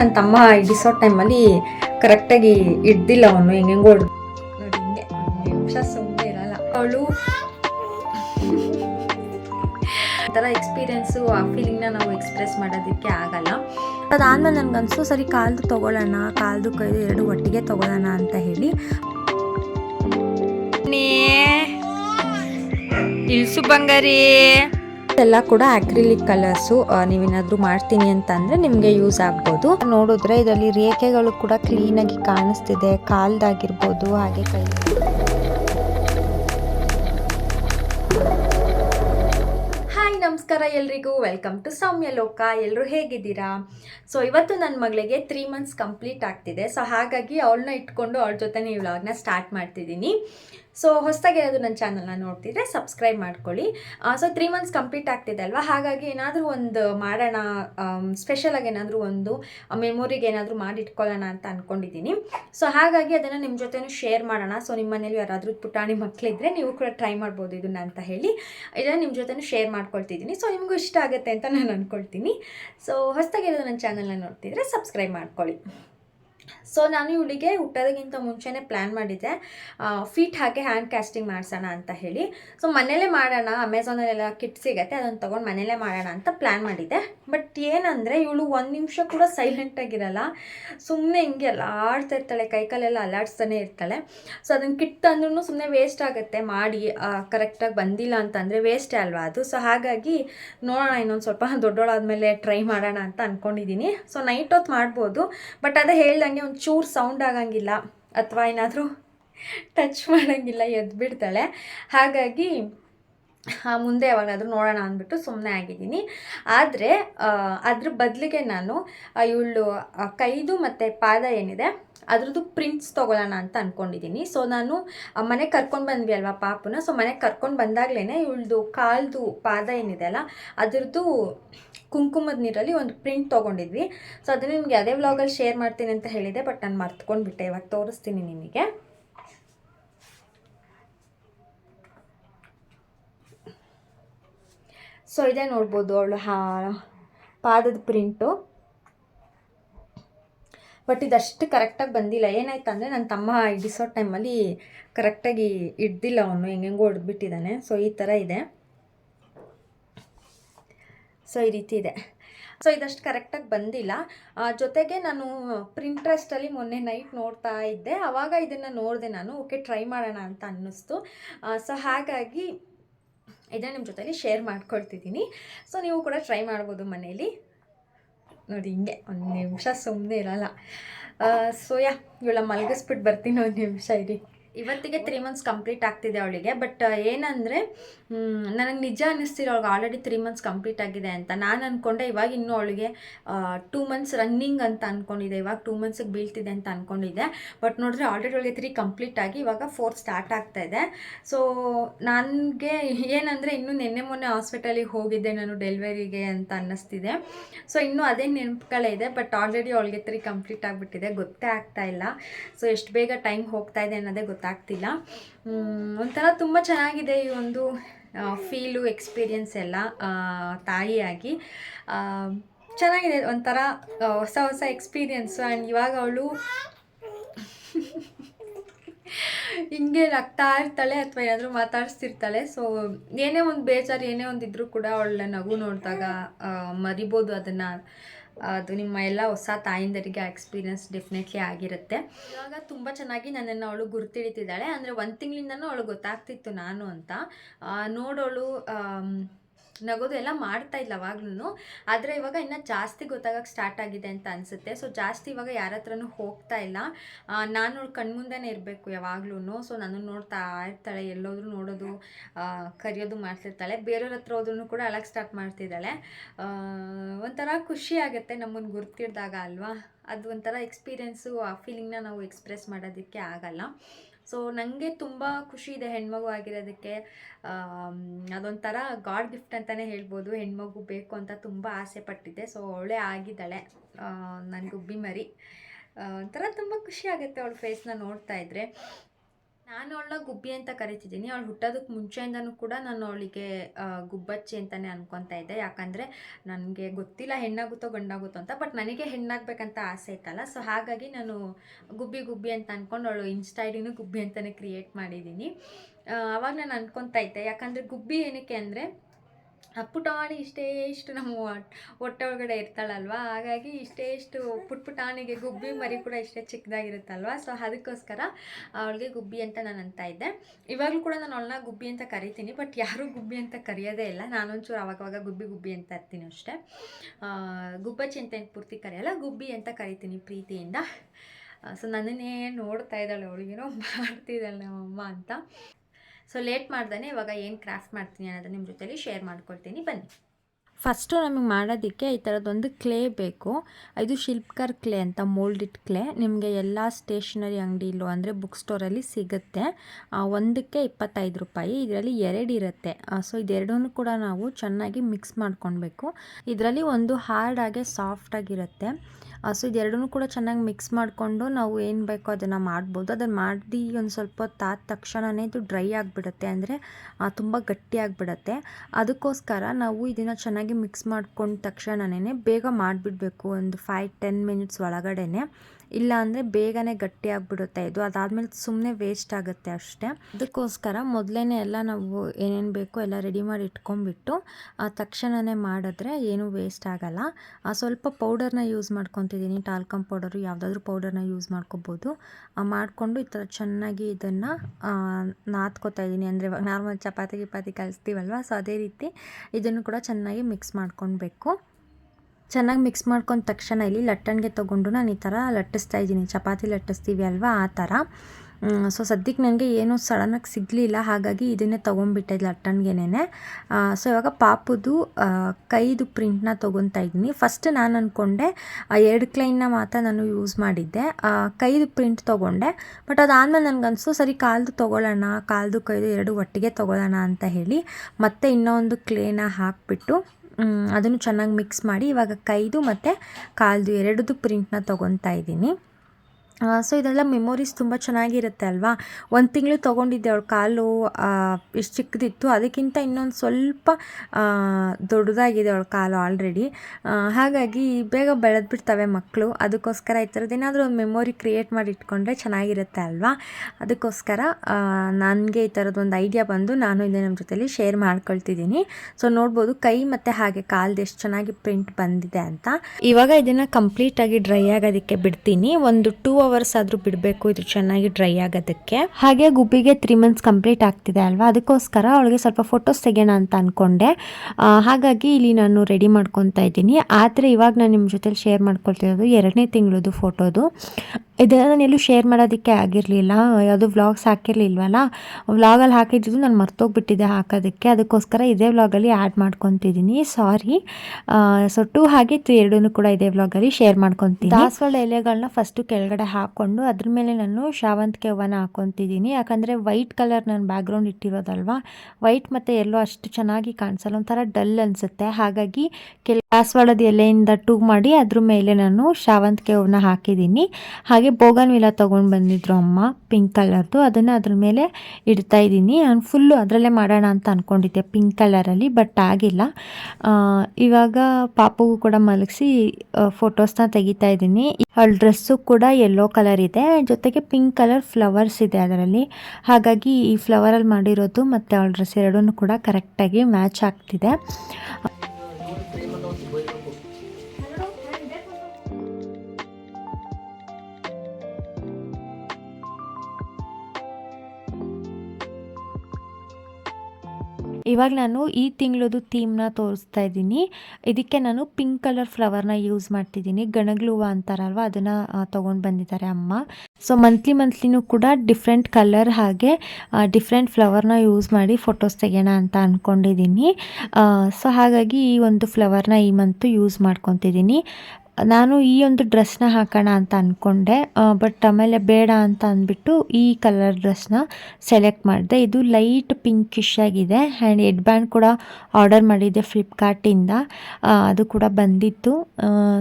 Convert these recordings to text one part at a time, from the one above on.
ನನ್ನ ತಮ್ಮ ಇಡಿಸೋ ಟೈಮಲ್ಲಿ ಕರೆಕ್ಟಾಗಿ ಇಡ್ದಿಲ್ಲ ಅವನು, ಹೆಂಗೆಂಗೋ ಹೊಡೆದು ನೋಡಿ ಹಿಂಗೆ ನಿಮಿಷ ಸುಮ್ಮನೆ ಇರಲ್ಲ. ಅವಳು ಥರ ಎಕ್ಸ್ಪೀರಿಯೆನ್ಸು ಆ ಫೀಲಿಂಗ್ನ ನಾವು ಎಕ್ಸ್ಪ್ರೆಸ್ ಮಾಡೋದಕ್ಕೆ ಆಗಲ್ಲ. ಅದಾದ್ಮೇಲೆ ನನಗನ್ಸು, ಸರಿ ಕಾಲ್ದು ತೊಗೊಳ್ಳೋಣ, ಕಾಲ್ದು ಕೈದು ಎರಡು ಒಟ್ಟಿಗೆ ತೊಗೊಳ್ಳೋಣ ಅಂತ ಹೇಳಿ. ಇಲ್ಸು ಬಂಗಾರಿ. ಎಲ್ಲ ಕೂಡ ಅಕ್ರಿಲಿಕ್ ಕಲರ್ಸು ನೀವೇನಾದರೂ ಮಾಡ್ತೀನಿ ಅಂತ ಅಂದರೆ ನಿಮಗೆ ಯೂಸ್ ಆಗ್ಬೋದು. ನೋಡಿದ್ರೆ ಇದರಲ್ಲಿ ರೇಖೆಗಳು ಕೂಡ ಕ್ಲೀನಾಗಿ ಕಾಣಿಸ್ತಿದೆ ಕಾಲ್ದಾಗಿರ್ಬೋದು ಹಾಗೆ ಕೈ. ಹಾಯ್ ನಮಸ್ಕಾರ ಎಲ್ರಿಗೂ. ವೆಲ್ಕಮ್ ಟು ಸೌಮ್ಯ ಲೋಕ. ಎಲ್ಲರೂ ಹೇಗಿದ್ದೀರಾ? ಸೊ ಇವತ್ತು ನನ್ನ ಮಗಳಿಗೆ ತ್ರೀ ಮಂತ್ಸ್ ಕಂಪ್ಲೀಟ್ ಆಗ್ತಿದೆ. ಸೊ ಹಾಗಾಗಿ ಅವಳನ್ನ ಇಟ್ಕೊಂಡು ಅವಳ ಜೊತೆ ಈ ವ್ಲಾಗ್ನ ಸ್ಟಾರ್ಟ್ ಮಾಡ್ತಿದ್ದೀನಿ. ಸೊ ಹೊಸದಾಗಿ ಏನಾದರೂ ನನ್ನ ಚಾನಲ್ನ ನೋಡ್ತಿದ್ರೆ ಸಬ್ಸ್ಕ್ರೈಬ್ ಮಾಡ್ಕೊಳ್ಳಿ. ಸೊ ತ್ರೀ ಮಂತ್ಸ್ ಕಂಪ್ಲೀಟ್ ಆಗ್ತಿದೆ ಅಲ್ವಾ? ಹಾಗಾಗಿ ಏನಾದರೂ ಒಂದು ಮಾಡೋಣ ಸ್ಪೆಷಲಾಗಿ ಏನಾದರೂ ಒಂದು ಮೆಮೊರಿಗೆ ಏನಾದರೂ ಮಾಡಿ ಇಟ್ಕೊಳ್ಳೋಣ ಅಂತ ಅಂದ್ಕೊಂಡಿದ್ದೀನಿ ಸೊ ಹಾಗಾಗಿ ಅದನ್ನು ನಿಮ್ಮ ಜೊತೆನೂ ಶೇರ್ ಮಾಡೋಣ. ಸೊ ನಿಮ್ಮ ಮನೇಲಿ ಯಾರಾದರೂ ಪುಟಾಣಿ ಮಕ್ಕಳಿದ್ರೆ ನೀವು ಕೂಡ ಟ್ರೈ ಮಾಡ್ಬೋದು ಇದನ್ನ ಅಂತ ಹೇಳಿ. ಇದನ್ನು ನಿಮ್ಮ ಜೊತೆನೂ ಶೇರ್ ಮಾಡ್ಕೊಳ್ತಿದ್ದೀನಿ. ಸೊ ನಿಮಗೂ ಇಷ್ಟ ಆಗುತ್ತೆ ಅಂತ ನಾನು ಅಂದ್ಕೊಳ್ತೀನಿ ಸೊ ಹೊಸದಾಗಿ ನನ್ನ ಚಾನಲ್ನ ನೋಡ್ತಿದ್ರೆ ಸಬ್ಸ್ಕ್ರೈಬ್ ಮಾಡ್ಕೊಳ್ಳಿ. ಸೊ ನಾನು ಇವಳಿಗೆ ಹುಟ್ಟೋದಕ್ಕಿಂತ ಮುಂಚೆನೇ ಪ್ಲ್ಯಾನ್ ಮಾಡಿದ್ದೆ. ಫೀಟ್ ಹಾಕಿ ಹ್ಯಾಂಡ್ ಕ್ಯಾಸ್ಟಿಂಗ್ ಮಾಡಿಸೋಣ ಅಂತ ಹೇಳಿ. ಸೊ ಮನೇಲೇ ಮಾಡೋಣ ಅಮೆಝಾನಲ್ಲೆಲ್ಲ ಕಿಟ್ ಸಿಗತ್ತೆ, ಅದನ್ನು ತೊಗೊಂಡು ಮನೇಲೇ ಮಾಡೋಣ ಅಂತ ಪ್ಲ್ಯಾನ್ ಮಾಡಿದ್ದೆ. ಬಟ್ ಏನಂದರೆ, ಇವಳು ಒಂದು ನಿಮಿಷ ಕೂಡ ಸೈಲೆಂಟಾಗಿರಲ್ಲ ಸುಮ್ಮನೆ ಹಿಂಗೆ ಎಲ್ಲ ಆಡ್ತಾ ಇರ್ತಾಳೆ ಕೈಕಾಲೆಲ್ಲ ಅಲ್ಲಾಡಿಸ್ತಾನೆ ಇರ್ತಾಳೆ. ಸೊ ಅದನ್ನು ಕಿಟ್ ತಂದ್ರೂ ಸುಮ್ಮನೆ ವೇಸ್ಟ್ ಆಗುತ್ತೆ. ಮಾಡಿ ಕರೆಕ್ಟಾಗಿ ಬಂದಿಲ್ಲ ಅಂತಂದರೆ ವೇಸ್ಟೇ ಅಲ್ವಾ ಅದು. ಸೊ ಹಾಗಾಗಿ ನೋಡೋಣ, ಇನ್ನೊಂದು ಸ್ವಲ್ಪ ದೊಡ್ಡೋಳಾದ್ಮೇಲೆ ಟ್ರೈ ಮಾಡೋಣ ಅಂತ ಅಂದ್ಕೊಂಡಿದ್ದೀನಿ ಸೊ ನೈಟ್ ಹೊತ್ತು ಮಾಡ್ಬೋದು. ಬಟ್ ಅದೇ ಹೇಳ್ದಂಗೆ ಒಂದು ಚೂರು ಸೌಂಡ್ ಆಗಂಗಿಲ್ಲ ಅಥವಾ ಏನಾದರೂ ಟಚ್ ಮಾಡೋಂಗಿಲ್ಲ ಎದ್ದು ಬಿಡ್ತಾಳೆ ಹಾಗಾಗಿ ಮುಂದೆ ಯಾವಾಗಾದರೂ ನೋಡೋಣ ಅಂದ್ಬಿಟ್ಟು ಸುಮ್ಮನೆ ಆಗಿದ್ದೀನಿ. ಆದರೆ ಅದ್ರ ಬದಲಿಗೆ ನಾನು ಇವಳು ಕೈದು ಮತ್ತು ಪಾದ ಏನಿದೆ ಅದ್ರದ್ದು ಪ್ರಿಂಟ್ಸ್ ತೊಗೊಳ್ಳೋಣ ಅಂತ ಅಂದ್ಕೊಂಡಿದ್ದೀನಿ ಸೊ ನಾನು ಮನೆಗೆ ಕರ್ಕೊಂಡು ಬಂದ್ವಿ ಅಲ್ವಾ ಪಾಪುನ? ಸೊ ಮನೆಗೆ ಕರ್ಕೊಂಡು ಬಂದಾಗಲೇ ಇವಳ್ದು ಕಾಲ್ದು ಪಾದ ಏನಿದೆ ಅಲ್ಲ, ಅದ್ರದ್ದು ಕುಂಕುಮದ ನೀರಲ್ಲಿ ಒಂದು ಪ್ರಿಂಟ್ ತೊಗೊಂಡಿದ್ವಿ. ಸೊ ಅದನ್ನು ನಿಮಗೆ ಅದೇ ವ್ಲಾಗಲ್ಲಿ ಶೇರ್ ಮಾಡ್ತೀನಿ ಅಂತ ಹೇಳಿದೆ ಬಟ್ ನಾನು ಮರ್ತ್ಕೊಂಡ್ಬಿಟ್ಟೆ. ಇವಾಗ ತೋರಿಸ್ತೀನಿ ನಿಮಗೆ. ಸೊ ಇದೇ ನೋಡ್ಬೋದು ಅವಳು ಹಾ ಪಾದದ ಪ್ರಿಂಟು ಬಟ್ ಇದಷ್ಟು ಕರೆಕ್ಟಾಗಿ ಬಂದಿಲ್ಲ. ಏನಾಯ್ತು ಅಂದರೆ ನನ್ನ ತಮ್ಮ ಇಡಿಸೋ ಟೈಮಲ್ಲಿ ಕರೆಕ್ಟಾಗಿ ಹಿಡ್ದಿಲ್ಲ ಅವನು, ಹೆಂಗೆಂಗೋ ಹೊಡೆದ್ಬಿಟ್ಟಿದ್ದಾನೆ ಸೊ ಈ ಥರ ಇದೆ. ಸೊ ಈ ರೀತಿ ಇದೆ. ಸೊ ಇದಷ್ಟು ಕರೆಕ್ಟಾಗಿ ಬಂದಿಲ್ಲ. ಜೊತೆಗೆ ನಾನು ಪ್ರಿಂಟ್ರೆಸ್ಟಲ್ಲಿ ಮೊನ್ನೆ ನೈಟ್ ನೋಡ್ತಾ ಇದ್ದೆ. ಆವಾಗ ಇದನ್ನು ನೋಡಿದೆ ನಾನು, ಓಕೆ ಟ್ರೈ ಮಾಡೋಣ ಅಂತ ಅನ್ನಿಸ್ತು. ಸೊ ಹಾಗಾಗಿ ಇದನ್ನು ನಿಮ್ಮ ಜೊತೆಲಿ ಶೇರ್ ಮಾಡ್ಕೊಳ್ತಿದ್ದೀನಿ. ಸೊ ನೀವು ಕೂಡ ಟ್ರೈ ಮಾಡ್ಬೋದು ಮನೇಲಿ. ನೋಡಿ ಹಿಂಗೆ ಒಂದು ನಿಮಿಷ ಸುಮ್ಮನೆ ಇರಲ್ಲ. ಸೋಯಾ ಇವಳ ಮಲಗಿಸ್ಬಿಟ್ಟು ಬರ್ತೀನಿ ಒಂದು ನಿಮಿಷ ಇರಿ. ಇವತ್ತಿಗೆ ತ್ರೀ ಮಂತ್ಸ್ ಕಂಪ್ಲೀಟ್ ಆಗ್ತಿದೆ ಅವಳಿಗೆ ಬಟ್ ಏನಂದರೆ ನನಗೆ ನಿಜ ಅನ್ನಿಸ್ತಿರೋ ಅವಳಿಗೆ ಆಲ್ರೆಡಿ ತ್ರೀ ಮಂತ್ಸ್ ಕಂಪ್ಲೀಟ್ ಆಗಿದೆ ಅಂತ. ನಾನು ಅಂದ್ಕೊಂಡೆ ಇವಾಗ ಇನ್ನೂ ಅವಳಿಗೆ ಟೂ ಮಂತ್ಸ್ ರನ್ನಿಂಗ್ ಅಂತ ಅಂದ್ಕೊಂಡಿದ್ದೆ ಇವಾಗ ಟೂ ಮಂತ್ಸಿಗೆ ಬೀಳ್ತಿದೆ ಅಂತ ಅಂದ್ಕೊಂಡಿದ್ದೆ ಬಟ್ ನೋಡಿದ್ರೆ ಆಲ್ರೆಡಿ ಅವಳಿಗೆ ತ್ರೀ ಕಂಪ್ಲೀಟ್ ಆಗಿ ಇವಾಗ ಫೋರ್ ಸ್ಟಾರ್ಟ್ ಆಗ್ತಾ ಇದೆ. ಸೊ ನನಗೆ ಏನಂದರೆ ಇನ್ನೂ ನಿನ್ನೆ ಮೊನ್ನೆ ಹಾಸ್ಪಿಟಲಿಗೆ ಹೋಗಿದ್ದೆ ನಾನು ಡೆಲಿವರಿಗೆ ಅಂತ ಅನ್ನಿಸ್ತಿದೆ. ಸೊ ಇನ್ನೂ ಅದೇ ನೆನಪುಗಳೇ ಇದೆ ಬಟ್ ಆಲ್ರೆಡಿ ಅವಳಿಗೆ ತ್ರೀ ಕಂಪ್ಲೀಟ್ ಆಗಿಬಿಟ್ಟಿದೆ. ಗೊತ್ತೇ ಆಗ್ತಾ ಇಲ್ಲ. ಸೊ ಎಷ್ಟು ಬೇಗ ಟೈಮ್ ಹೋಗ್ತಾ ಇದೆ ಅನ್ನೋದೇ ಗೊತ್ತಾಗ್ತಿಲ್ಲ. ಒಂಥರ ತುಂಬ ಚೆನ್ನಾಗಿದೆ ಈ ಒಂದು ಫೀಲು ಎಕ್ಸ್ಪೀರಿಯನ್ಸ್ ಎಲ್ಲ ತಾಯಿಯಾಗಿ. ಚೆನ್ನಾಗಿದೆ ಒಂಥರ ಹೊಸ ಹೊಸ ಎಕ್ಸ್ಪೀರಿಯನ್ಸು ಆ್ಯಂಡ್ ಇವಾಗ ಅವಳು ಹಿಂಗೆ ನಗ್ತಾ ಇರ್ತಾಳೆ ಅಥವಾ ಏನಾದರೂ ಮಾತಾಡಿಸ್ತಿರ್ತಾಳೆ. ಸೊ ಏನೇ ಒಂದು ಬೇಜಾರು, ಏನೇ ಒಂದು ಇದ್ರೂ ಕೂಡ ಅವಳ ನಗು ನೋಡಿದಾಗ ಮರಿಬೋದು ಅದನ್ನು. ಅದು ನಿಮ್ಮ ಎಲ್ಲ ಹೊಸ ತಾಯಿಂದರಿಗೆ ಎಕ್ಸ್ಪೀರಿಯನ್ಸ್ ಡೆಫಿನೆಟ್ಲಿ ಆಗಿರುತ್ತೆ. ಇವಾಗ ತುಂಬ ಚೆನ್ನಾಗಿ ನನ್ನನ್ನು ಅವಳು ಗುರ್ತಿಡಿತಿದ್ದಾಳೆ ಅಂದರೆ ಒಂದು ತಿಂಗಳಿಂದನೂ ಅವಳು ಗೊತ್ತಾಗ್ತಿತ್ತು ನಾನು ಅಂತ. ನೋಡೋಳು ನಗೋದು ಎಲ್ಲ ಮಾಡ್ತಾ ಇಲ್ಲ ಅವಾಗ್ಲೂ ಆದರೆ ಇವಾಗ ಇನ್ನು ಜಾಸ್ತಿ ಗೊತ್ತಾಗಕ್ಕೆ ಸ್ಟಾರ್ಟ್ ಆಗಿದೆ ಅಂತ ಅನಿಸುತ್ತೆ. ಸೊ ಜಾಸ್ತಿ ಇವಾಗ ಯಾರ ಹತ್ರನೂ ಹೋಗ್ತಾ ಇಲ್ಲ. ನಾನು ಅವಳು ಕಣ್ಮುಂದೆನೇ ಇರಬೇಕು ಯಾವಾಗ್ಲೂ ಸೊ ನನ್ನನ್ನು ನೋಡ್ತಾ ಇರ್ತಾಳೆ, ಎಲ್ಲೋದ್ರೂ ನೋಡೋದು ಕರೆಯೋದು ಮಾಡ್ತಿರ್ತಾಳೆ. ಬೇರೆಯವ್ರ ಹತ್ರ ಹೋದ್ರು ಕೂಡ ಅಳಕ್ಕೆ ಸ್ಟಾರ್ಟ್ ಮಾಡ್ತಿದ್ದಾಳೆ. ಒಂಥರ ಖುಷಿ ಆಗುತ್ತೆ ನಮ್ಮನ್ನು ಗುರ್ತಿಡ್ದಾಗ ಅಲ್ವಾ? ಅದು ಒಂಥರ ಎಕ್ಸ್ಪೀರಿಯೆನ್ಸು ಆ ಫೀಲಿಂಗ್ನ ನಾವು ಎಕ್ಸ್ಪ್ರೆಸ್ ಮಾಡೋದಕ್ಕೆ ಆಗಲ್ಲ. ಸೊ ನನಗೆ ತುಂಬ ಖುಷಿ ಇದೆ ಹೆಣ್ಮಗು ಆಗಿರೋದಕ್ಕೆ. ಅದೊಂಥರ ಗಾಡ್ ಗಿಫ್ಟ್ ಅಂತಲೇ ಹೇಳ್ಬೋದು. ಹೆಣ್ಮಗು ಬೇಕು ಅಂತ ತುಂಬ ಆಸೆ ಪಟ್ಟಿದ್ದೆ. ಸೊ ಅವಳೇ ಆಗಿದ್ದಾಳೆ. ನನಗೆ ಗುಬ್ಬಿ ಮರಿ. ಒಂಥರ ತುಂಬ ಖುಷಿ ಆಗುತ್ತೆ ಅವಳ ಫೇಸ್ನ ನೋಡ್ತಾ ಇದ್ರೆ. ನಾನು ಅವಳನ್ನ ಗುಬ್ಬಿ ಅಂತ ಕರಿತಿದ್ದೀನಿ. ಅವಳು ಹುಟ್ಟೋದಕ್ಕೆ ಮುಂಚೆಯಿಂದನೂ ಕೂಡ ನಾನು ಅವಳಿಗೆ ಗುಬ್ಬಚ್ಚಿ ಅಂತಲೇ ಅನ್ಕೊತಾ ಇದ್ದೆ. ಯಾಕಂದರೆ ನನಗೆ ಗೊತ್ತಿಲ್ಲ ಹೆಣ್ಣಾಗುತ್ತೋ ಗಂಡಾಗುತ್ತೋ ಅಂತ. ಬಟ್ ನನಗೆ ಹೆಣ್ಣಾಗಬೇಕಂತ ಆಸೆ ಇತ್ತಲ್ಲ. ಸೊ ಹಾಗಾಗಿ ನಾನು ಗುಬ್ಬಿ ಗುಬ್ಬಿ ಅಂತ ಅಂದ್ಕೊಂಡು ಅವಳು ಇನ್ಸ್ಟಾ ಐಡಿನೂ ಗುಬ್ಬಿ ಅಂತಲೇ ಕ್ರಿಯೇಟ್ ಮಾಡಿದ್ದೀನಿ. ಅವಾಗ ನಾನು ಅಂದ್ಕೊತಾ ಇದ್ದೆ. ಯಾಕಂದರೆ ಗುಬ್ಬಿ ಏನಕ್ಕೆ ಅಂದರೆ ಪುಟಾಣಿ ಇಷ್ಟೇ ಇಷ್ಟು ನಮ್ಮ ಹೊಟ್ಟೆ ಒಳಗಡೆ ಇರ್ತಾಳಲ್ವ? ಹಾಗಾಗಿ ಇಷ್ಟೇ ಇಷ್ಟು ಪುಟ್ ಪುಟಾಣಿಗೆ ಗುಬ್ಬಿ ಮರಿ ಕೂಡ ಇಷ್ಟೇ ಚಿಕ್ಕದಾಗಿರುತ್ತಲ್ವ? ಸೊ ಅದಕ್ಕೋಸ್ಕರ ಅವಳಿಗೆ ಗುಬ್ಬಿ ಅಂತ ನಾನು ಅಂತ ಇದ್ದೆ. ಇವಾಗಲೂ ಕೂಡ ನಾನು ಅವಳನ್ನ ಗುಬ್ಬಿ ಅಂತ ಕರಿತೀನಿ ಬಟ್ ಯಾರೂ ಗುಬ್ಬಿ ಅಂತ ಕರೆಯೋದೇ ಇಲ್ಲ. ನಾನೊಂಚೂರು ಅವಾಗವಾಗ ಗುಬ್ಬಿ ಗುಬ್ಬಿ ಅಂತ ಇರ್ತೀನಿ ಅಷ್ಟೇ. ಗುಬ್ಬಚ್ಚಿ ಅಂತ ಏನು ಪೂರ್ತಿ ಕರೆಯಲ್ಲ, ಗುಬ್ಬಿ ಅಂತ ಕರಿತೀನಿ ಪ್ರೀತಿಯಿಂದ. ಸೊ ನನ್ನನ್ನೇ ನೋಡ್ತಾ ಇದ್ದಾಳೆ ಅವಳಿಗೇನೋ ಮಾಡ್ತಿದ್ದಾಳೆ ನಮ್ಮಮ್ಮ ಅಂತ. ಸೊ ಲೇಟ್ ಮಾಡ್ದೇ ಇವಾಗ ಏನು ಕ್ರಾಫ್ಟ್ ಮಾಡ್ತೀನಿ ಅನ್ನೋದನ್ನ ನಿಮ್ಮ ಜೊತೆಲಿ ಶೇರ್ ಮಾಡ್ಕೊಳ್ತೀನಿ. ಬನ್ನಿ. ಫಸ್ಟು ನಮಗೆ ಮಾಡೋದಕ್ಕೆ ಈ ಥರದ್ದೊಂದು ಕ್ಲೇ ಬೇಕು. ಇದು ಶಿಲ್ಪ್ಕರ್ ಕ್ಲೇ ಅಂತ ಮೋಲ್ಡಿಡ್ ಕ್ಲೇ ನಿಮಗೆ ಎಲ್ಲ ಸ್ಟೇಷನರಿ ಅಂಗಡಿಲೂ ಅಂದರೆ ಬುಕ್ ಸ್ಟೋರಲ್ಲಿ ಸಿಗುತ್ತೆ. ಒಂದಕ್ಕೆ ಇಪ್ಪತ್ತೈದು ರೂಪಾಯಿ. ಇದರಲ್ಲಿ ಎರಡು ಇರುತ್ತೆ. ಸೊ ಇದೆರಡೂ ಕೂಡ ನಾವು ಚೆನ್ನಾಗಿ ಮಿಕ್ಸ್ ಮಾಡ್ಕೊಳ್ಬೇಕು. ಇದರಲ್ಲಿ ಒಂದು ಹಾರ್ಡಾಗೆ ಸಾಫ್ಟಾಗಿರುತ್ತೆ ಸೊ ಇದೆರಡೂ ಕೂಡ ಚೆನ್ನಾಗಿ ಮಿಕ್ಸ್ ಮಾಡಿಕೊಂಡು ನಾವು ಏನು ಬೇಕೋ ಅದನ್ನು ಮಾಡ್ಬೋದು. ಅದನ್ನು ಮಾಡಿ ಒಂದು ಸ್ವಲ್ಪ ಆದ ತಕ್ಷಣವೇ ಇದು ಡ್ರೈ ಆಗಿಬಿಡುತ್ತೆ. ಅಂದರೆ ತುಂಬ ಗಟ್ಟಿಯಾಗಿಬಿಡುತ್ತೆ ಅದಕ್ಕೋಸ್ಕರ ನಾವು ಇದನ್ನು ಚೆನ್ನಾಗಿ ಮಿಕ್ಸ್ ಮಾಡ್ಕೊಂಡ ತಕ್ಷಣವೇ ಬೇಗ ಮಾಡಿಬಿಡ್ಬೇಕು. ಒಂದು ಫೈವ್ ಟೆನ್ ಮಿನಿಟ್ಸ್ ಒಳಗಡೆನೆ. ಇಲ್ಲ ಅಂದರೆ ಬೇಗನೆ ಗಟ್ಟಿ ಆಗಿಬಿಡುತ್ತೆ ಇದು. ಅದಾದಮೇಲೆ ಸುಮ್ಮನೆ ವೇಸ್ಟ್ ಆಗುತ್ತೆ ಅಷ್ಟೇ. ಅದಕ್ಕೋಸ್ಕರ ಮೊದಲೇ ಎಲ್ಲ ನಾವು ಏನೇನು ಬೇಕೋ ಎಲ್ಲ ರೆಡಿ ಮಾಡಿ ಇಟ್ಕೊಂಡ್ಬಿಟ್ಟು, ಆ ತಕ್ಷಣವೇ ಮಾಡಿದ್ರೆ ಏನೂ ವೇಸ್ಟ್ ಆಗಲ್ಲ. ಆ ಸ್ವಲ್ಪ ಪೌಡರ್ನ ಯೂಸ್ ಮಾಡ್ಕೊತಿದ್ದೀನಿ. ಟಾಲ್ಕಮ್ ಪೌಡರು ಯಾವುದಾದ್ರೂ ಪೌಡರ್ನ ಯೂಸ್ ಮಾಡ್ಕೊಬೋದು. ಮಾಡಿಕೊಂಡು ಈ ಥರ ಚೆನ್ನಾಗಿ ಇದನ್ನು ನಾದ್ಕೋತಾ ಇದ್ದೀನಿ ಅಂದರೆ ನಾರ್ಮಲ್ ಚಪಾತಿ, ಗಿಪಾತಿ ಕಲಿಸ್ತೀವಲ್ವ? ಸೊ ಅದೇ ರೀತಿ ಇದನ್ನು ಕೂಡ ಚೆನ್ನಾಗಿ ಮಿಕ್ಸ್ ಮಾಡ್ಕೊಳ್ಬೇಕು ಚೆನ್ನಾಗಿ ಮಿಕ್ಸ್ ಮಾಡ್ಕೊಂಡ ತಕ್ಷಣ ಇಲ್ಲಿ ಲಟ್ಟಣಿಗೆ ತೊಗೊಂಡು ನಾನು ಈ ಥರ ಲಟ್ಟಿಸ್ತಾ ಇದ್ದೀನಿ. ಚಪಾತಿ ಲಟ್ಟಿಸ್ತೀವಿ ಅಲ್ವಾ? ಆ ಥರ ಸೊ ಸದ್ಯಕ್ಕೆ ನನಗೆ ಏನೂ ಸಡನ್ನಾಗಿ ಸಿಗಲಿಲ್ಲ. ಹಾಗಾಗಿ ಇದನ್ನೇ ತೊಗೊಂಡ್ಬಿಟ್ಟೆ ಲಟ್ಟಣಿಗೆನೇ ಸೊ ಇವಾಗ ಪಾಪುದು ಕೈದು ಪ್ರಿಂಟ್ನ ತೊಗೊತಾ ಇದ್ದೀನಿ. ಫಸ್ಟ್ ನಾನು ಅಂದ್ಕೊಂಡೆ ಎರಡು ಕ್ಲೈನ್ನ ಮಾತ್ರ ನಾನು ಯೂಸ್ ಮಾಡಿದ್ದೆ. ಕೈದು ಪ್ರಿಂಟ್ ತೊಗೊಂಡೆ. ಬಟ್ ಅದಾದಮೇಲೆ ನನಗನ್ಸು ಸರಿ ಕಾಲ್ದು ತೊಗೊಳ್ಳೋಣ, ಕಾಲ್ದು ಕೈದು ಎರಡು ಒಟ್ಟಿಗೆ ತೊಗೊಳ್ಳೋಣ ಅಂತ ಹೇಳಿ ಮತ್ತೆ ಇನ್ನೊಂದು ಕ್ಲೇನ ಹಾಕಿಬಿಟ್ಟು ಅದನ್ನು ಚೆನ್ನಾಗಿ ಮಿಕ್ಸ್ ಮಾಡಿ ಇವಾಗ ಕೈದು ಮತ್ತು ಕಾಲ್ದು ಎರಡದು ಪ್ರಿಂಟ್ನ ತೊಗೊತಾ ಇದ್ದೀನಿ. ಸೊ ಇದೆಲ್ಲ ಮೆಮೊರೀಸ್ ತುಂಬ ಚೆನ್ನಾಗಿರುತ್ತೆ ಅಲ್ವಾ? ಒಂದು ತಿಂಗಳು ತೊಗೊಂಡಿದ್ದೆ ಅವ್ಳ ಕಾಲು ಇಷ್ಟು ಚಿಕ್ಕದಿತ್ತು. ಅದಕ್ಕಿಂತ ಇನ್ನೊಂದು ಸ್ವಲ್ಪ ದೊಡ್ಡದಾಗಿದೆ ಅವಳ ಕಾಲು ಆಲ್ರೆಡಿ ಹಾಗಾಗಿ ಬೇಗ ಬೆಳೆದ್ಬಿಡ್ತವೆ ಮಕ್ಕಳು ಅದಕ್ಕೋಸ್ಕರ ಈ ಥರದ್ದು ಏನಾದರೂ ಒಂದು ಮೆಮೊರಿ ಕ್ರಿಯೇಟ್ ಮಾಡಿ ಇಟ್ಕೊಂಡ್ರೆ ಚೆನ್ನಾಗಿರುತ್ತೆ ಅಲ್ವಾ? ಅದಕ್ಕೋಸ್ಕರ ನನಗೆ ಈ ಥರದ್ದೊಂದು ಐಡಿಯಾ ಬಂದು ನಾನು ಇದೇ ನಮ್ಮ ಜೊತೆಲಿ ಶೇರ್ ಮಾಡ್ಕೊಳ್ತಿದ್ದೀನಿ. ಸೊ ನೋಡ್ಬೋದು ಕೈ ಮತ್ತು ಹಾಗೆ ಕಾಲ್ದು ಎಷ್ಟು ಚೆನ್ನಾಗಿ ಪ್ರಿಂಟ್ ಬಂದಿದೆ ಅಂತ. ಇವಾಗ ಇದನ್ನು ಕಂಪ್ಲೀಟಾಗಿ ಡ್ರೈ ಆಗೋದಕ್ಕೆ ಬಿಡ್ತೀನಿ. ಒಂದು ಟೂ ಆದರೂ ಬಿಡಬೇಕು, ಇದು ಚೆನ್ನಾಗಿ ಡ್ರೈ ಆಗೋದಕ್ಕೆ. ಹಾಗೆ ಗುಬ್ಬಿಗೆ ತ್ರೀ ಮಂತ್ಸ್ ಕಂಪ್ಲೀಟ್ ಆಗ್ತಿದೆ ಅಲ್ವಾ? ಅದಕ್ಕೋಸ್ಕರ ಅವಳಿಗೆ ಸ್ವಲ್ಪ ಫೋಟೋಸ್ ತೆಗೋಣ ಅಂತ ಅಂದ್ಕೊಂಡೆ ಹಾಗಾಗಿ ಇಲ್ಲಿ ನಾನು ರೆಡಿ ಮಾಡ್ಕೊತಾ ಇದ್ದೀನಿ. ಆದರೆ ಇವಾಗ ನಾನು ನಿಮ್ಮ ಜೊತೆಲಿ ಶೇರ್ ಮಾಡ್ಕೊಳ್ತಿರೋದು ಎರಡನೇ ತಿಂಗಳದು ಫೋಟೋದು ಇದನ್ನು ನಾನು ಎಲ್ಲೂ ಶೇರ್ ಮಾಡೋದಕ್ಕೆ ಆಗಿರಲಿಲ್ಲ. ಯಾವುದು ವ್ಲಾಗ್ಸ್ ಹಾಕಿರಲಿಲ್ವಲ್ಲ? ವ್ಲಾಗಲ್ಲಿ ಹಾಕಿದ್ದು ನಾನು ಮರ್ತೋಗ್ಬಿಟ್ಟಿದ್ದೆ ಹಾಕೋದಕ್ಕೆ. ಅದಕ್ಕೋಸ್ಕರ ಇದೇ ವ್ಲಾಗಲ್ಲಿ ಆ್ಯಡ್ ಮಾಡ್ಕೊತಿದ್ದೀನಿ. ಸಾರಿ ಸೊ ಟು ಹಾಗೆ ಎರಡೂ ಕೂಡ ಇದೇ ವ್ಲಾಗಲ್ಲಿ ಶೇರ್ ಮಾಡ್ಕೊತೀನಿ. ದಾಸವಾಳ ಎಲೆಗಳನ್ನ ಫಸ್ಟು ಕೆಳಗಡೆ ಹಾಕ್ಕೊಂಡು ಅದ್ರ ಮೇಲೆ ನಾನು ಶಾವಂತಿಗೆ ಹೂವನ್ನ ಹಾಕ್ಕೊತಿದ್ದೀನಿ ಯಾಕಂದರೆ ವೈಟ್ ಕಲರ್ ನಾನು ಬ್ಯಾಕ್ಗ್ರೌಂಡ್ ಇಟ್ಟಿರೋದಲ್ವಾ? ವೈಟ್ ಮತ್ತು ಎಲ್ಲೋ ಅಷ್ಟು ಚೆನ್ನಾಗಿ ಕಾಣಿಸಲ್ಲ. ಒಂಥರ ಡಲ್ ಅನಿಸುತ್ತೆ. ಹಾಗಾಗಿ ಕೆಲ ದಾಸವಾಳದ ಎಲೆಯಿಂದ ಟೂ ಮಾಡಿ ಅದ್ರ ಮೇಲೆ ನಾನು ಶಾವಂತಿಗೆ ಹೂವನ್ನ ಹಾಕಿದ್ದೀನಿ. ಹಾಗೆ ಬೋಗನ್ ವಿಲ ತೊಗೊಂಡು ಬಂದಿದ್ರು ಅಮ್ಮ ಪಿಂಕ್ ಕಲರ್ದು ಅದನ್ನು ಅದ್ರ ಮೇಲೆ ಇಡ್ತಾ ಇದ್ದೀನಿ. ನಾನು ಫುಲ್ಲು ಅದರಲ್ಲೇ ಮಾಡೋಣ ಅಂತ ಅಂದ್ಕೊಂಡಿದ್ದೆ ಪಿಂಕ್ ಕಲರಲ್ಲಿ ಬಟ್ ಆಗಿಲ್ಲ. ಇವಾಗ ಪಾಪುಗೂ ಕೂಡ ಮಲಗಿಸಿ ಫೋಟೋಸ್ನ ತೆಗಿತಾ ಇದ್ದೀನಿ. ಅವಳ ಡ್ರೆಸ್ಸು ಕೂಡ ಯೆಲ್ಲೋ ಕಲರ್ ಇದೆ. ಜೊತೆಗೆ ಪಿಂಕ್ ಕಲರ್ ಫ್ಲವರ್ಸ್ ಇದೆ ಅದರಲ್ಲಿ. ಹಾಗಾಗಿ ಈ ಫ್ಲವರಲ್ಲಿ ಮಾಡಿರೋದು ಮತ್ತು ಅವಳ ಡ್ರೆಸ್ ಎರಡೂ ಕೂಡ ಕರೆಕ್ಟಾಗಿ ಮ್ಯಾಚ್ ಆಗ್ತಿದೆ. ಇವಾಗ ನಾನು ಈ ತಿಂಗಳದು ಥೀಮ್ನ ತೋರಿಸ್ತಾ ಇದ್ದೀನಿ. ಇದಕ್ಕೆ ನಾನು ಪಿಂಕ್ ಕಲರ್ ಫ್ಲವರ್ನ ಯೂಸ್ ಮಾಡ್ತಿದ್ದೀನಿ. ಗಣಗ್ಲು ಹೂವು ಅಂತಾರಲ್ವ? ಅದನ್ನು ತೊಗೊಂಡು ಬಂದಿದ್ದಾರೆ ಅಮ್ಮ. ಸೊ ಮಂತ್ಲಿ ಮಂತ್ಲಿನೂ ಕೂಡ ಡಿಫ್ರೆಂಟ್ ಕಲರ್ ಹಾಗೆ ಡಿಫ್ರೆಂಟ್ ಫ್ಲವರ್ನ ಯೂಸ್ ಮಾಡಿ ಫೋಟೋಸ್ ತೆಗೆಯೋಣ ಅಂತ ಅಂದ್ಕೊಂಡಿದ್ದೀನಿ ಸೊ ಹಾಗಾಗಿ ಈ ಒಂದು ಫ್ಲವರ್ನ ಈ ಮಂತು ಯೂಸ್ ಮಾಡ್ಕೊತಿದ್ದೀನಿ. ನಾನು ಈ ಒಂದು ಡ್ರೆಸ್ನ ಹಾಕೋಣ ಅಂತ ಅಂದ್ಕೊಂಡೆ ಬಟ್ ಆಮೇಲೆ ಬೇಡ ಅಂತ ಅಂದ್ಬಿಟ್ಟು ಈ ಕಲರ್ ಡ್ರೆಸ್ನ ಸೆಲೆಕ್ಟ್ ಮಾಡಿದೆ. ಇದು ಲೈಟ್ ಪಿಂಕಿಶ್ ಆಗಿದೆ ಆ್ಯಂಡ್ ಹೆಡ್ ಬ್ಯಾಂಡ್ ಕೂಡ ಆರ್ಡರ್ ಮಾಡಿದ್ದೆ ಫ್ಲಿಪ್ಕಾರ್ಟಿಂದ. ಅದು ಕೂಡ ಬಂದಿತ್ತು.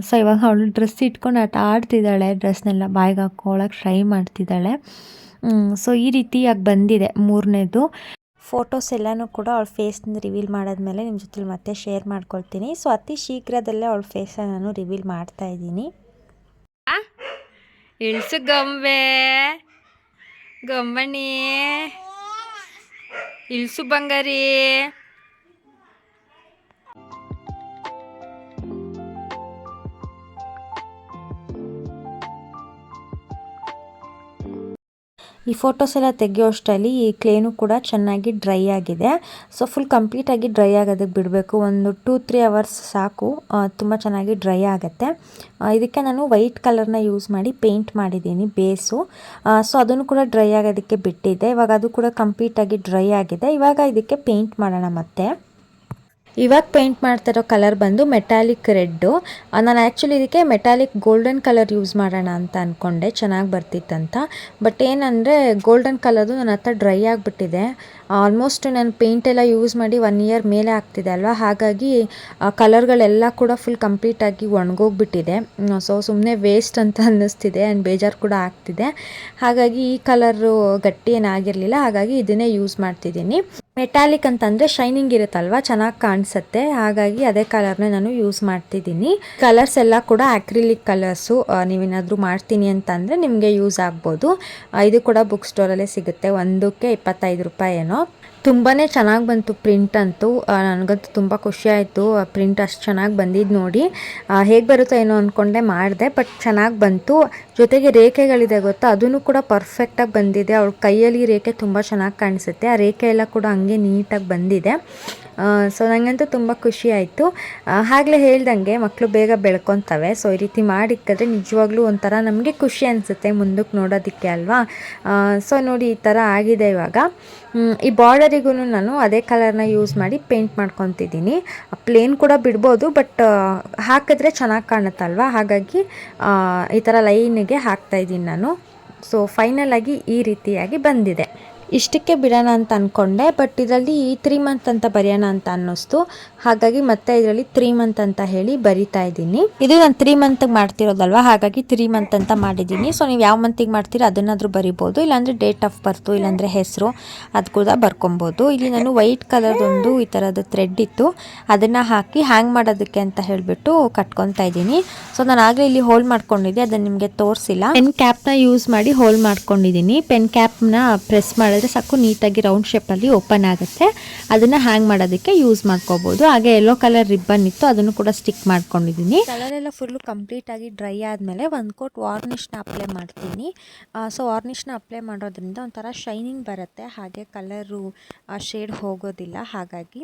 ಸೊ, ಇವಾಗ ಅವಳು ಡ್ರೆಸ್ ಇಟ್ಕೊಂಡು ಆಟ ಆಡ್ತಿದ್ದಾಳೆ, ಡ್ರೆಸ್ನೆಲ್ಲ ಬಾಯಿಗೆ ಹಾಕ್ಕೊಳಕ್ಕೆ ಟ್ರೈ ಮಾಡ್ತಿದ್ದಾಳೆ. ಸೊ, ಈ ರೀತಿಯಾಗಿ ಬಂದಿದೆ ಮೂರನೇದು. ಫೋಟೋಸ್ ಎಲ್ಲನೂ ಕೂಡ ಅವಳ ಫೇಸ್ನ ರಿವೀಲ್ ಮಾಡಾದ್ಮೇಲೆ ನಿಮ್ಮ ಜೊತೆ ಮತ್ತೆ ಶೇರ್ ಮಾಡ್ಕೊಳ್ತೀನಿ. ಸೊ ಅತಿ ಶೀಘ್ರದಲ್ಲೇ ಅವಳ ಫೇಸನ್ನು ನಾನು ರಿವೀಲ್ ಮಾಡ್ತಾ ಇದ್ದೀನಿ. ಇಳಿಸು ಗೊಂಬೆ ಗೊಂಬಣಿ ಇಳಿಸು ಬಂಗಾರಿ. ಈ ಫೋಟೋಸ್ ಎಲ್ಲ ತೆಗೆಯೋ ಅಷ್ಟರಲ್ಲಿ ಈ ಕ್ಲೇನು ಕೂಡ ಚೆನ್ನಾಗಿ ಡ್ರೈ ಆಗಿದೆ. ಸೊ ಫುಲ್ ಕಂಪ್ಲೀಟಾಗಿ ಡ್ರೈ ಆಗೋದಕ್ಕೆ ಬಿಡಬೇಕು. ಒಂದು ಟೂ ತ್ರೀ ಅವರ್ಸ್ ಸಾಕು. ತುಂಬ ಚೆನ್ನಾಗಿ ಡ್ರೈ ಆಗುತ್ತೆ. ಇದಕ್ಕೆ ನಾನು ವೈಟ್ ಕಲರ್ನ ಯೂಸ್ ಮಾಡಿ ಪೇಂಟ್ ಮಾಡಿದ್ದೀನಿ ಬೇಸು ಸೊ ಅದನ್ನು ಕೂಡ ಡ್ರೈ ಆಗೋದಕ್ಕೆ ಬಿಟ್ಟಿದ್ದೆ. ಇವಾಗ ಅದು ಕೂಡ ಕಂಪ್ಲೀಟಾಗಿ ಡ್ರೈ ಆಗಿದೆ. ಇವಾಗ ಇದಕ್ಕೆ ಪೇಂಟ್ ಮಾಡೋಣ ಮತ್ತೆ. ಇವಾಗ ಪೇಂಟ್ ಮಾಡ್ತಿರೋ ಕಲರ್ ಬಂದು ಮೆಟಾಲಿಕ್ ರೆಡ್ಡು ನಾನು ಆ್ಯಕ್ಚುಲಿ ಇದಕ್ಕೆ ಮೆಟಾಲಿಕ್ ಗೋಲ್ಡನ್ ಕಲರ್ ಯೂಸ್ ಮಾಡೋಣ ಅಂತ ಅಂದ್ಕೊಂಡೆ ಚೆನ್ನಾಗಿ ಬರ್ತಿತ್ತಂತ. ಬಟ್ ಏನಂದರೆ ಗೋಲ್ಡನ್ ಕಲರು ನನ್ನ ಹತ್ರ ಡ್ರೈ ಆಗಿಬಿಟ್ಟಿದೆ. ಆಲ್ಮೋಸ್ಟ್ ನಾನು ಪೇಂಟ್ ಎಲ್ಲ ಯೂಸ್ ಮಾಡಿ ಒನ್ ಇಯರ್ ಮೇಲೆ ಆಗ್ತಿದೆ ಅಲ್ವಾ? ಹಾಗಾಗಿ ಕಲರ್ಗಳೆಲ್ಲ ಕೂಡ ಫುಲ್ ಕಂಪ್ಲೀಟಾಗಿ ಒಣಗೋಗ್ಬಿಟ್ಟಿದೆ. ಸೊ ಸುಮ್ಮನೆ ವೇಸ್ಟ್ ಅಂತ ಅನ್ನಿಸ್ತಿದೆ. ಆ್ಯಂಡ್ ಬೇಜಾರು ಕೂಡ ಆಗ್ತಿದೆ. ಹಾಗಾಗಿ ಈ ಕಲರು ಗಟ್ಟಿ ಏನಾಗಿರಲಿಲ್ಲ ಹಾಗಾಗಿ ಇದನ್ನೇ ಯೂಸ್ ಮಾಡ್ತಿದ್ದೀನಿ. ಮೆಟಾಲಿಕ್ ಅಂತಂದರೆ ಶೈನಿಂಗ್ ಇರುತ್ತಲ್ವ? ಚೆನ್ನಾಗಿ ಕಾಣಿಸುತ್ತೆ. ಹಾಗಾಗಿ ಅದೇ ಕಲರ್ನ ನಾನು ಯೂಸ್ ಮಾಡ್ತಿದ್ದೀನಿ. ಕಲರ್ಸ್ ಎಲ್ಲ ಕೂಡ ಆಕ್ರಿಲಿಕ್ ಕಲರ್ಸು ನೀವೇನಾದರೂ ಮಾಡ್ತೀನಿ ಅಂತಂದರೆ ನಿಮಗೆ ಯೂಸ್ ಆಗ್ಬೋದು. ಇದು ಕೂಡ ಬುಕ್ ಸ್ಟೋರಲ್ಲೇ ಸಿಗುತ್ತೆ. ಒಂದಕ್ಕೆ ಇಪ್ಪತ್ತೈದು ರೂಪಾಯಿ ಏನೋ ತುಂಬಾ ಚೆನ್ನಾಗಿ ಬಂತು ಪ್ರಿಂಟ್ ಅಂತೂ. ನನಗಂತೂ ತುಂಬ ಖುಷಿ ಆಯಿತು. ಪ್ರಿಂಟ್ ಅಷ್ಟು ಚೆನ್ನಾಗಿ ಬಂದಿದ್ದು ನೋಡಿ. ಹೇಗೆ ಬರುತ್ತೋ ಏನೋ ಅಂದ್ಕೊಂಡೆ ಮಾಡಿದೆ ಬಟ್ ಚೆನ್ನಾಗಿ ಬಂತು. ಜೊತೆಗೆ ರೇಖೆಗಳಿದೆ ಗೊತ್ತಾ? ಅದೂ ಕೂಡ ಪರ್ಫೆಕ್ಟಾಗಿ ಬಂದಿದೆ. ಅವ್ಳ ಕೈಯಲ್ಲಿ ರೇಖೆ ತುಂಬ ಚೆನ್ನಾಗಿ ಕಾಣಿಸುತ್ತೆ. ಆ ರೇಖೆ ಎಲ್ಲ ಕೂಡ ಹಂಗೆ ನೀಟಾಗಿ ಬಂದಿದೆ. ಸೊ ನನಗಂತೂ ತುಂಬ ಖುಷಿ ಆಯಿತು. ಆಗಲೇ ಹೇಳ್ದಂಗೆ ಮಕ್ಕಳು ಬೇಗ ಬೆಳ್ಕೊತವೆ. ಸೊ ಈ ರೀತಿ ಮಾಡಿಕ್ಕಿದ್ರೆ ನಿಜವಾಗ್ಲೂ ಒಂಥರ ನಮಗೆ ಖುಷಿ ಅನಿಸುತ್ತೆ ಮುಂದಕ್ಕೆ ನೋಡೋದಕ್ಕೆ ಅಲ್ವಾ? ಸೊ ನೋಡಿ ಈ ಥರ ಆಗಿದೆ ಇವಾಗ. ಈ ಬಾರ್ಡರಿಗೂ ನಾನು ಅದೇ ಕಲರ್ನ ಯೂಸ್ ಮಾಡಿ ಪೇಂಟ್ ಮಾಡ್ಕೊತಿದ್ದೀನಿ. ಪ್ಲೇನ್ ಕೂಡ ಬಿಡ್ಬೋದು, ಬಟ್ ಹಾಕಿದ್ರೆ ಚೆನ್ನಾಗಿ ಕಾಣುತ್ತಲ್ವ? ಹಾಗಾಗಿ ಈ ಥರ ಲೈನಿಗೆ ಹಾಕ್ತಾಯಿದ್ದೀನಿ ನಾನು. ಸೊ ಫೈನಲ್ ಆಗಿ ಈ ರೀತಿಯಾಗಿ ಬಂದಿದೆ. ಇಷ್ಟಕ್ಕೆ ಬಿಡೋಣ ಅಂತ ಅಂದ್ಕೊಂಡೆ ಬಟ್ ಇದರಲ್ಲಿ ತ್ರೀ ಮಂತ್ ಅಂತ ಬರೆಯೋಣ ಅಂತ ಅನ್ನಿಸ್ತು. ಹಾಗಾಗಿ ಮತ್ತೆ ಇದರಲ್ಲಿ ತ್ರೀ ಮಂತ್ ಅಂತ ಹೇಳಿ ಬರಿತಾ ಇದ್ದೀನಿ. ಇದು ನಾನು ತ್ರೀ ಮಂತ್ಗೆ ಮಾಡ್ತಿರೋದಲ್ವಾ? ಹಾಗಾಗಿ ತ್ರೀ ಮಂತ್ ಅಂತ ಮಾಡಿದ್ದೀನಿ. ಸೊ ನೀವು ಯಾವ ಮಂತಿಗೆ ಮಾಡ್ತೀರಾ ಅದನ್ನಾದರೂ ಬರಿಬೋದು. ಇಲ್ಲಾಂದರೆ ಡೇಟ್ ಆಫ್ ಬರ್ತು ಇಲ್ಲಾಂದರೆ ಹೆಸರು, ಅದು ಕೂಡ ಬರ್ಕೊಬೋದು. ಇಲ್ಲಿ ನಾನು ವೈಟ್ ಕಲರ್ದೊಂದು ಈ ಥರದ ಥ್ರೆಡ್ ಇತ್ತು. ಅದನ್ನು ಹಾಕಿ ಹ್ಯಾಂಗ್ ಮಾಡೋದಕ್ಕೆ ಅಂತ ಹೇಳಿಬಿಟ್ಟು ಕಟ್ಕೊತಾ ಇದ್ದೀನಿ. ಸೊ ನಾನು ಆಗಲೇ ಇಲ್ಲಿ ಹೋಲ್ ಮಾಡ್ಕೊಂಡಿದ್ದೆ, ಅದನ್ನು ನಿಮಗೆ ತೋರಿಸಿಲ್ಲ. ಪೆನ್ ಕ್ಯಾಪ್ನ ಯೂಸ್ ಮಾಡಿ ಹೋಲ್ ಮಾಡ್ಕೊಂಡಿದ್ದೀನಿ. ಪೆನ್ ಕ್ಯಾಪ್ನ ಪ್ರೆಸ್ ಮಾಡಿದ್ರೆ ಸಾಕು ನೀಟಾಗಿ ರೌಂಡ್ ಶೇಪಲ್ಲಿ ಓಪನ್ ಆಗುತ್ತೆ. ಅದನ್ನು ಹ್ಯಾಂಗ್ ಮಾಡೋದಕ್ಕೆ ಯೂಸ್ ಮಾಡ್ಕೋಬೋದು. ಹಾಗೆ ಯೆಲ್ಲೋ ಕಲರ್ ರಿಬ್ಬನ್ ಇತ್ತು, ಅದನ್ನು ಕೂಡ ಸ್ಟಿಕ್ ಮಾಡ್ಕೊಂಡಿದ್ದೀನಿ ಕಲರ್ ಎಲ್ಲ ಫುಲ್ಲು ಕಂಪ್ಲೀಟಾಗಿ ಡ್ರೈ ಆದಮೇಲೆ ಒಂದು ಕೋಟ್ ವಾರ್ನಿಷ್ನ ಅಪ್ಲೈ ಮಾಡ್ತೀನಿ. ಸೊ ವಾರ್ನಿಷ್ನ ಅಪ್ಲೈ ಮಾಡೋದ್ರಿಂದ ಒಂಥರ ಶೈನಿಂಗ್ ಬರುತ್ತೆ. ಹಾಗೆ ಕಲರು ಶೇಡ್ ಹೋಗೋದಿಲ್ಲ. ಹಾಗಾಗಿ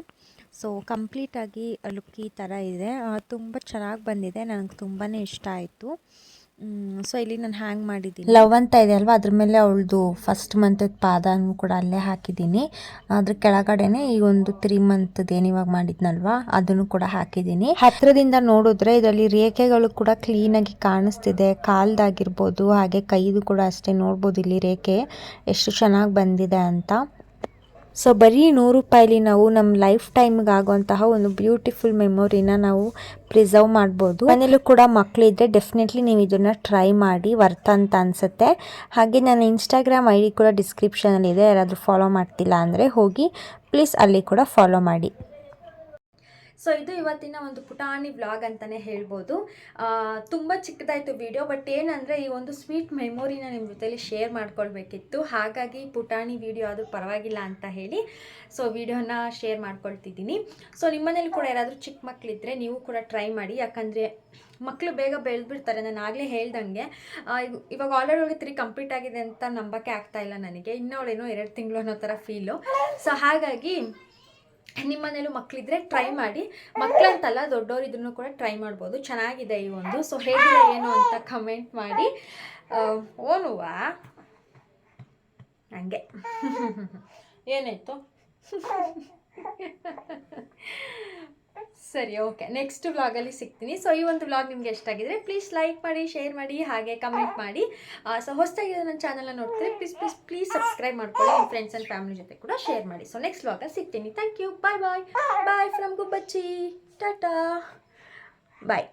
ಸೊ ಕಂಪ್ಲೀಟಾಗಿ ಲುಕ್ ಈ ಥರ ಇದೆ. ತುಂಬ ಚೆನ್ನಾಗಿ ಬಂದಿದೆ. ನನಗೆ ತುಂಬಾ ಇಷ್ಟ ಆಯಿತು. ಸೊ ಇಲ್ಲಿ ನಾನು ಹ್ಯಾಂಗ್ ಮಾಡಿದ್ದೀನಿ. ಲವ್ ಅಂತ ಇದೆ ಅಲ್ವಾ? ಅದ್ರ ಮೇಲೆ ಅವಳದು ಫಸ್ಟ್ ಮಂತ್ ಪಾದನೂ ಕೂಡ ಅಲ್ಲೇ ಹಾಕಿದ್ದೀನಿ. ಅದ್ರ ಕೆಳಗಡೆನೆ ಈ ಒಂದು ತ್ರೀ ಮಂತ್ ಏನಿವಾಗ ಮಾಡಿದ್ನಲ್ವಾ? ಅದನ್ನು ಕೂಡ ಹಾಕಿದ್ದೀನಿ. ಹತ್ತಿರದಿಂದ ನೋಡಿದ್ರೆ ಇದರಲ್ಲಿ ರೇಖೆಗಳು ಕೂಡ ಕ್ಲೀನಾಗಿ ಕಾಣಿಸ್ತಿದೆ. ಕಾಲ್ದಾಗಿರ್ಬೋದು, ಹಾಗೆ ಕೈದು ಕೂಡ ಅಷ್ಟೇ ನೋಡ್ಬೋದು ಇಲ್ಲಿ ರೇಖೆ. ಎಷ್ಟು ಚೆನ್ನಾಗಿ ಬಂದಿದೆ ಅಂತ. ಸೊ ಬರೀ ನೂರು ರೂಪಾಯಿಲಿ ನಾವು ನಮ್ಮ ಲೈಫ್ ಟೈಮ್ಗೆ ಆಗುವಂತಹ ಒಂದು ಬ್ಯೂಟಿಫುಲ್ ಮೆಮೊರಿನ ನಾವು ಪ್ರಿಸರ್ವ್ ಮಾಡ್ಬೋದು. ಮನೇಲೂ ಕೂಡ ಮಕ್ಕಳಿದ್ರೆ ಡೆಫಿನೆಟ್ಲಿ ನೀವು ಇದನ್ನು ಟ್ರೈ ಮಾಡಿ ವರ್ತ್ ಅಂತ ಅನಿಸುತ್ತೆ. ಹಾಗೆ ನನ್ನ ಇನ್ಸ್ಟಾಗ್ರಾಮ್ ಐ ಡಿ ಕೂಡ ಡಿಸ್ಕ್ರಿಪ್ಷನಲ್ಲಿದೆ ಯಾರಾದರೂ ಫಾಲೋ ಮಾಡ್ತಿಲ್ಲ ಅಂದರೆ ಹೋಗಿ ಪ್ಲೀಸ್ ಅಲ್ಲಿ ಕೂಡ ಫಾಲೋ ಮಾಡಿ. ಸೊ ಇದು ಇವತ್ತಿನ ಒಂದು ಪುಟಾಣಿ ವ್ಲಾಗ್ ಅಂತಲೇ ಹೇಳ್ಬೋದು. ತುಂಬ ಚಿಕ್ಕದಾಯಿತು ವಿಡಿಯೋ ಬಟ್ ಏನಂದರೆ ಈ ಒಂದು ಸ್ವೀಟ್ ಮೆಮೊರಿನ ನಿಮ್ಮ ಜೊತೆಲಿ ಶೇರ್ ಮಾಡ್ಕೊಳ್ಬೇಕಿತ್ತು. ಹಾಗಾಗಿ ಪುಟಾಣಿ ವಿಡಿಯೋ ಆದರೂ ಪರವಾಗಿಲ್ಲ ಅಂತ ಹೇಳಿ ಸೊ ವಿಡಿಯೋನ ಶೇರ್ ಮಾಡ್ಕೊಳ್ತಿದ್ದೀನಿ. ಸೊ ನಿಮ್ಮನೇಲಿ ಕೂಡ ಯಾರಾದರೂ ಚಿಕ್ಕ ಮಕ್ಕಳಿದ್ದರೆ ನೀವು ಕೂಡ ಟ್ರೈ ಮಾಡಿ. ಯಾಕಂದರೆ ಮಕ್ಕಳು ಬೇಗ ಬೆಳೆದ್ಬಿಡ್ತಾರೆ ನಾನು ಆಗಲೇ ಹೇಳ್ದಂಗೆ. ಇವಾಗ ಆಲ್ರೆಡಿ ಅವಳಿಗೆ ತ್ರೀ ಕಂಪ್ಲೀಟ್ ಆಗಿದೆ ಅಂತ ನಂಬಕ್ಕೆ ಆಗ್ತಾ ಇಲ್ಲ ನನಗೆ. ಇನ್ನೂ ಅವಳೇನೋ ಎರಡು ತಿಂಗಳು ಅನ್ನೋ ಥರ ಫೀಲು ಸೊ ಹಾಗಾಗಿ ನಿಮ್ಮನೇಲೂ ಮಕ್ಕಳಿದ್ರೆ ಟ್ರೈ ಮಾಡಿ. ಮಕ್ಕಳಂತಲ್ಲ ದೊಡ್ಡವರು ಇದನ್ನು ಕೂಡ ಟ್ರೈ ಮಾಡ್ಬೋದು. ಚೆನ್ನಾಗಿದೆ ಈ ಒಂದು. ಸೊ ಹೇಗಿದೆ ಏನು ಅಂತ ಕಮೆಂಟ್ ಮಾಡಿ. ಓನುವಾ ಹಂಗೆ. ಏನಾಯ್ತು? ಸರಿ ಓಕೆ ನೆಕ್ಸ್ಟ್ ವ್ಲಾಗಲ್ಲಿ ಸಿಗ್ತೀನಿ. ಸೊ ಈ ಒಂದು ವ್ಲಾಗ್ ನಿಮ್ಗೆ ಇಷ್ಟ ಆಗಿದ್ರೆ ಪ್ಲೀಸ್ ಲೈಕ್ ಮಾಡಿ ಶೇರ್ ಮಾಡಿ, ಹಾಗೆ ಕಮೆಂಟ್ ಮಾಡಿ. ಸೊ ಹೊಸದಾಗಿ ನನ್ನ ಚಾನಲ್ನ ನೋಡ್ತೀರಿ ಪ್ಲೀಸ್ ಪ್ಲೀಸ್ ಪ್ಲೀಸ್ ಸಬ್ಸ್ಕ್ರೈಬ್ ಮಾಡ್ಕೊಳ್ಳಿ. ನಿಮ್ಮ ಫ್ರೆಂಡ್ಸ್ ಆ್ಯಂಡ್ ಫ್ಯಾಮಿಲಿ ಜೊತೆ ಕೂಡ ಶೇರ್ ಮಾಡಿ. ಸೊ ನೆಕ್ಸ್ಟ್ ವ್ಲಾಗಲ್ಲಿ ಸಿಗ್ತೀನಿ. Thank you bye bye bye from Gubbachchi tata bye